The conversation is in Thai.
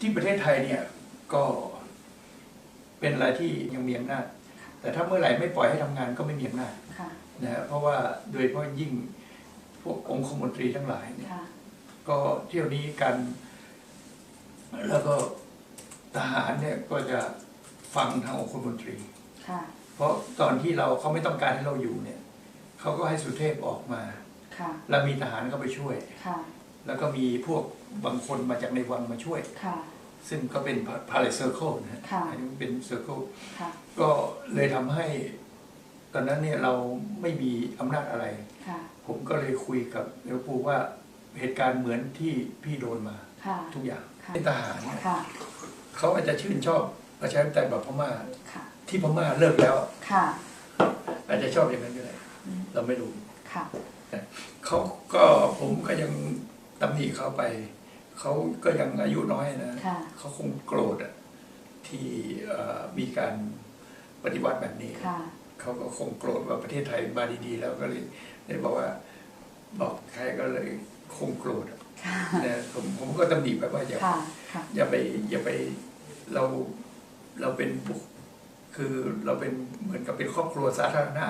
ที่ประเทศไทยเนี่ยก็เป็นอะไรที่ยังมีอำนาจ แต่ถ้าเมื่อไหร่ไม่ปล่อยให้ทำงานก็ไม่มีอำนาจค่ะนะฮะเพราะว่าโดยเฉพาะยิ่งพวกองคมนตรีทั้งหลายเนี่ยค่ะก็เที่ยวนี้กัน แล้วก็ทหารเนี่ยก็จะฟังทางองคมนตรีค่ะเพราะตอนที่เราเขาไม่ต้องการให้เราอยู่เนี่ยเขาก็ให้สุเทพออกมาค่ะแล้วมีทหารเข้าไปช่วยค่ะ แล้วก็มีพวกบางคนมาจากในวังมาช่วยค่ะซึ่งก็เป็นพาเลเซอร์เคิลนะฮะค่ะอันนี้เป็นเซอร์เคิลค่ะก็เลยทำให้ ตอนนั้นเนี่ยเราไม่มีอำนาจอะไรค่ะผมก็เลยคุยกับเอลปูว่าเหตุการณ์เหมือนที่พี่โดนมาค่ะทุกอย่างค่ะเป็นทหารเนี่ยค่ะเขาอาจจะชื่นชอบประชาธิปไตยแบบพม่าค่ะที่พม่าเลิกแล้วค่ะอาจจะชอบอย่างนั้นก็ได้อืมเราไม่รู้ค่ะเขาก็ผมก็ยัง ตำหนิเขาไป เขาก็ยังอายุน้อยนะค่ะเขาคงโกรธอะที่เอ่อมีการปฏิวัติแบบนี้ค่ะเขาก็คงโกรธว่าประเทศไทยมาดีๆ แล้วก็เลยได้บอกว่าบอกใครก็เลยคงโกรธอะค่ะนะผมผมก็ตำหนิไปว่าอย่าค่ะค่ะอย่าไปอย่าไปเราเราเป็นบุคคือเราเป็นเหมือนกับเป็นครอบครัวสาธารณะ